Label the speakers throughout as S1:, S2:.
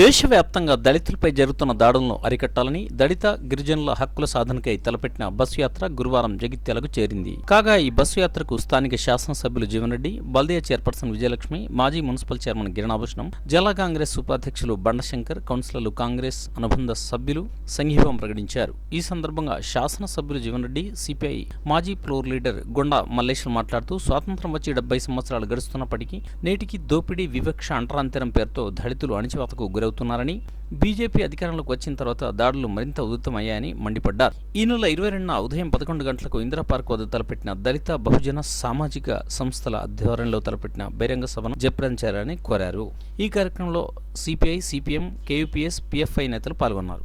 S1: దేశవ్యాప్తంగా దళితులపై జరుగుతున్న దాడులను అరికట్టాలని దళిత గిరిజనుల హక్కుల సాధనకై తలపెట్టిన బస్సు యాత్ర గురువారం జగిత్యాలకు చేరింది. కాగా ఈ బస్సు యాత్రకు స్థానిక శాసనసభ్యులు జీవన్ రెడ్డి బల్దియా చైర్పర్సన్ విజయలక్ష్మి మాజీ మున్సిపల్ చైర్మన్ గిరణాభూషణం జిల్లా కాంగ్రెస్ ఉపాధ్యక్షులు బండశంకర్ కౌన్సిలర్లు కాంగ్రెస్ అనుబంధ సభ్యులు సంఘీభం ప్రకటించారు. ఈ సందర్భంగా శాసనసభ్యులు జీవన్రెడ్డి సిపిఐ మాజీ ఫ్లోర్ లీడర్ గుండా మల్లేశ్వర్ మాట్లాడుతూ స్వాతంత్రం వచ్చి డెబ్బై సంవత్సరాలు గడుస్తున్నప్పటికీ నేటికి దోపిడీ వివక్ష అంటరాంతరం పేరుతో దళితులు అణిచివేతకు గురవుతున్నారని బీజేపీ అధికారంలోకి వచ్చిన తర్వాత దాడులు మరింత ఉధృతమయ్యాయని మండిపడ్డారు. ఈ నెల ఇరవై రెండున ఉదయం పదకొండు గంటలకు ఇందిరా పార్క్ వద్ద తలపెట్టిన దళిత బహుజన సామాజిక సంస్థల ఆధ్వర్యంలో తలపెట్టిన బహిరంగ సభను జయప్రదించారని కోరారు. ఈ కార్యక్రమంలో సిపిఐ సిపిఎం కేయూపీఎస్ పిఎఫ్ఐ నేతలు పాల్గొన్నారు.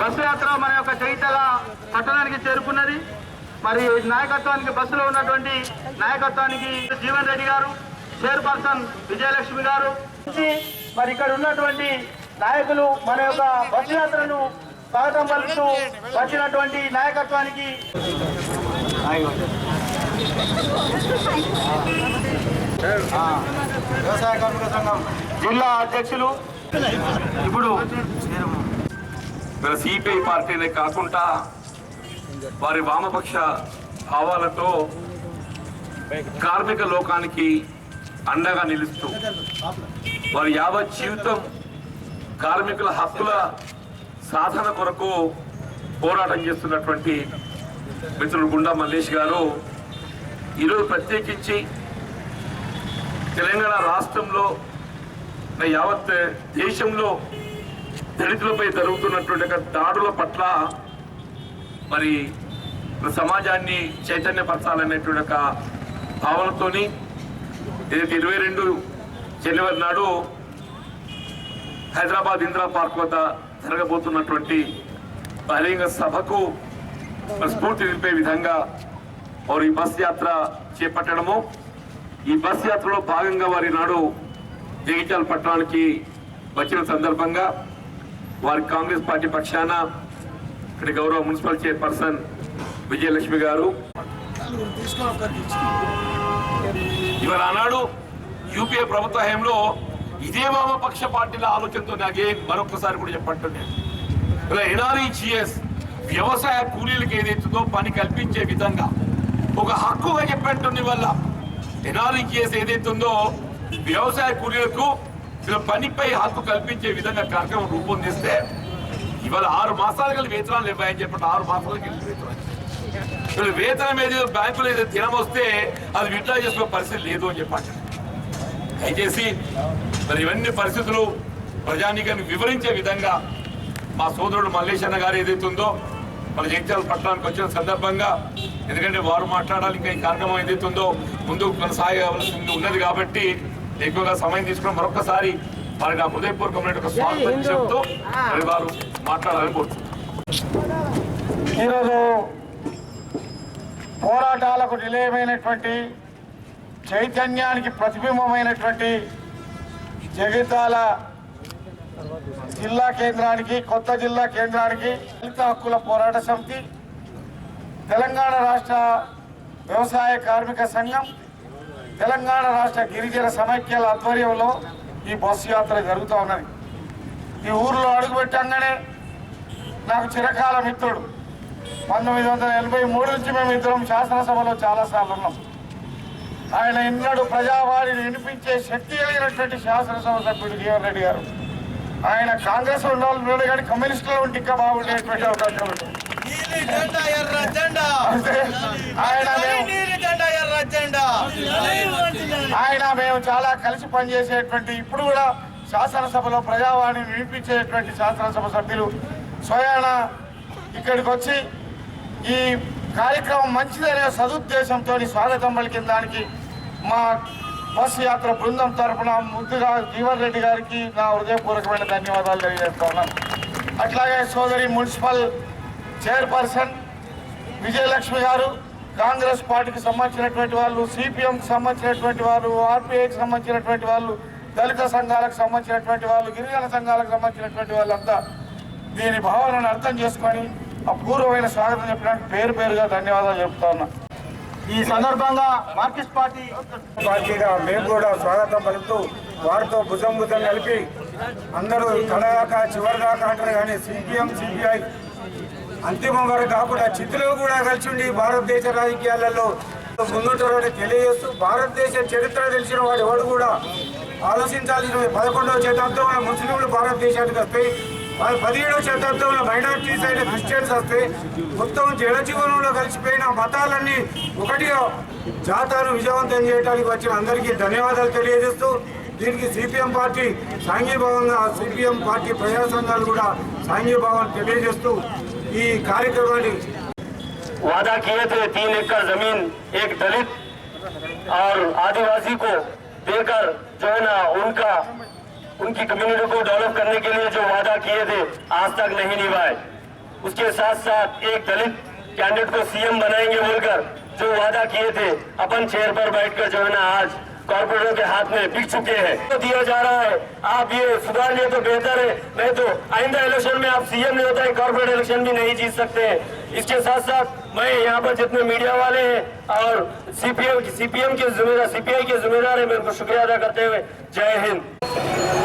S2: బస్సు యాత్ర మన యొక్క చైతల పట్టణానికి చేరుకున్నది. మరి నాయకత్వానికి బస్సులో ఉన్నటువంటి నాయకత్వానికి జీవన్ రెడ్డి గారు చైర్పర్సన్ విజయలక్ష్మి గారు. మరి ఇక్కడ ఉన్నటువంటి నాయకులు మన యొక్క బస్సు యాత్రను స్వాగతం పలుకుతూ వచ్చినటువంటి నాయకత్వానికి వ్యవసాయ కార్మిక సంఘం జిల్లా అధ్యక్షులు ఇప్పుడు
S3: మన సిపిఐ పార్టీనే కాకుండా వారి వామపక్ష భావాలతో కార్మిక లోకానికి అండగా నిలుస్తూ వారి యావత్ జీవితం కార్మికుల హక్కుల సాధన కొరకు పోరాటం చేస్తున్నటువంటి మిత్రుడు గుండా మల్లేష్ గారు ఈరోజు ప్రత్యేకించి తెలంగాణ రాష్ట్రంలో యావత్ దేశంలో దళితులపై జరుగుతున్నటువంటి దాడుల పట్ల మరి సమాజాన్ని చైతన్యపరచాలనేటువంటి ఒక భావనతోని ఇరవై రెండు జనవరి నాడు హైదరాబాద్ ఇందిరా పార్క్ వద్ద జరగబోతున్నటువంటి బహిరంగ సభకు స్ఫూర్తి నింపే విధంగా వారు ఈ బస్ యాత్ర చేపట్టడము. ఈ బస్ యాత్రలో భాగంగా వారి నాడు జగిత్యాల పట్టణానికి వచ్చిన సందర్భంగా వారి కాంగ్రెస్ పార్టీ పక్షాన ఇక్కడ గౌరవ మున్సిపల్ చైర్పర్సన్ విజయలక్ష్మి గారు. ఇవాళ ఆనాడు యూపీఏ ప్రభుత్వ హయంలో ఇదే వామపక్ష పార్టీల ఆలోచనతో నాకే మరొకసారి కూడా చెప్పంటున్నాను ఇలా ఎన్ఆర్ఈజిఎస్ వ్యవసాయ కూలీలకు ఏదైతుందో పని కల్పించే విధంగా ఒక హక్కుగా చెప్పంటుంది వల్ల ఎన్ఆర్ఈజిఎస్ ఏదైతుందో వ్యవసాయ కూలీలకు పనిపై హక్కు కల్పించే విధంగా కార్యక్రమం రూపొందిస్తే ఇవాళ ఆరు మాసాలు కలిసి వేతనాలు ఇవ్వాయని చెప్పండి ఆరు మాసాలు కలిసి వేతనాలు. వేతనం ఏదో బ్యాంకులో ఏదో తినమొస్తే అది విత్డ్రా చేసుకునే పరిస్థితి లేదు అని చెప్పండి దయచేసి మరి ఇవన్నీ పరిస్థితులు ప్రజానీకాన్ని వివరించే విధంగా మా సోదరుడు మల్లేశన్న గారు ఏదైతే ఉందో మన జగిత్యాల పట్టణానికి వచ్చిన సందర్భంగా ఎందుకంటే వారు మాట్లాడాలి ఇంకా ఈ కార్యక్రమం ఏదైతే ఉందో ముందుకు కొనసాగవలసింది ఉన్నది కాబట్టి ఎక్కువగా సమయం తీసుకుని మరొకసారి వారికి నా హృదయపూర్వకమైన స్వాగతం చెప్తూ మరి వారు మాట్లాడాలని కోరుతున్నాను
S2: ఈరోజు పోరాటాలకు నిలయమైనటువంటి చైతన్యానికి ప్రతిబింబమైనటువంటి
S4: జగిత్యాల జిల్లా కేంద్రానికి కొత్త జిల్లా కేంద్రానికి దళిత హక్కుల పోరాట సమితి తెలంగాణ రాష్ట్ర వ్యవసాయ కార్మిక సంఘం తెలంగాణ రాష్ట్ర గిరిజన సమైక్యాల ఆధ్వర్యంలో ఈ బస్సు యాత్ర జరుగుతూ ఉన్నది. ఈ ఊర్లో అడుగుపెట్టంగానే నాకు చిరకాల మిత్రుడు. పంతొమ్మిది వందల ఎనభై మూడు నుంచి మేము ఇద్దరం శాసనసభలో చాలాసార్లు ఉన్నాం. ఆయన ఎన్నడూ ప్రజావాణిని వినిపించే శక్తి కలిగినటువంటి శాసనసభ సభ్యుడు జీవన్ రెడ్డి గారు. ఆయన కాంగ్రెస్ ఉన్నాడు కానీ కమ్యూనిస్టులో ఉంటే ఇంకా బాగుండేటువంటి అవకాశం ఆయన ఆయన మేము చాలా కలిసి పనిచేసేటువంటి ఇప్పుడు కూడా శాసనసభలో ప్రజావాణిని వినిపించేటువంటి శాసనసభ సభ్యులు స్వయాన ఇక్కడికి వచ్చి ఈ కార్యక్రమం మంచిదనే సదుద్దేశంతో స్వాగతం పలికిన దానికి మా బస్సు యాత్ర బృందం తరఫున ముందుగా జీవన్ రెడ్డి గారికి నా హృదయపూర్వకమైన ధన్యవాదాలు తెలియజేస్తున్నాను అట్లాగే సోదరి మున్సిపల్ చైర్పర్సన్ విజయలక్ష్మి గారు కాంగ్రెస్ పార్టీకి సంబంధించినటువంటి వాళ్ళు సిపిఎంకి సంబంధించినటువంటి వాళ్ళు ఆర్పిఐకి సంబంధించినటువంటి వాళ్ళు దళిత సంఘాలకు సంబంధించినటువంటి వాళ్ళు గిరిజన సంఘాలకు సంబంధించినటువంటి వాళ్ళంతా దీని భావనను అర్థం చేసుకొని అపూర్వమైన స్వాగతం చెప్పడానికి పేరు పేరుగా ధన్యవాదాలు చెప్తా ఉన్నా.
S2: ఈ సందర్భంగా మార్కిస్ట్ పార్టీ
S5: పార్టీగా మేము కూడా స్వాగతం పలుకుతూ వారితో భుజం భుజం కలిపి అందరూ కడదాకా చివరి దాకా అంటారు కానీ సిపిఎం సిపిఐ అంతిమం వరకు కాకుండా చిత్తులో కూడా కలిసి ఉండి భారతదేశ రాజకీయాలలో ముందుంటారని తెలియజేస్తూ భారతదేశ చరిత్ర తెలిసిన వాడు ఎవడు కూడా ఆలోచించాల్సిన పదకొండవ శతాబ్దంలో ముస్లింలు భారతదేశానికి వస్తాయి పదిహేడవ శతాబ్దంలో మైనార్టీస్ అయిన క్రిస్టియన్స్ వస్తే మొత్తం జలజీవనంలో కలిసిపోయిన మతాలన్నీ ఒకటిగా జాతాను విజయవంతం చేయడానికి వచ్చిన అందరికీ ధన్యవాదాలు తెలియజేస్తూ దీనికి సిపిఎం పార్టీ సాంఘీభావంగా సిపిఎం పార్టీ ప్రజా సంఘాలు కూడా సాంఘీభావం తెలియజేస్తూ ఈ కార్యక్రమాన్ని
S6: वादा किए थे तीन एकड़ जमीन एक दलित और आदिवासी को देकर जो है ना उनका उनकी कम्युनिटी को डेवलप करने के लिए जो वादा किए थे आज तक नहीं निभाए उसके साथ साथ एक दलित कैंडिडेट को सीएम बनाएंगे बोलकर जो वादा किए थे अपन चेयर पर बैठकर जो है ना आज कॉर्पोरेटरों के हाथ में बिक चुके हैं। तो दिया जा रहा है, आप ये सुधार लिए तो बेहतर है, नहीं तो आइंदा इलेक्शन में आप सीएम नहीं होता है कॉर्पोरेट इलेक्शन भी नहीं जीत सकते हैं। इसके साथ साथ मैं यहाँ पर जितने मीडिया वाले हैं और सीपीएम सीपीएम के जिम्मेदार सीपीआई के जिम्मेदार है मेरे को शुक्रिया अदा करते हुए जय हिंद।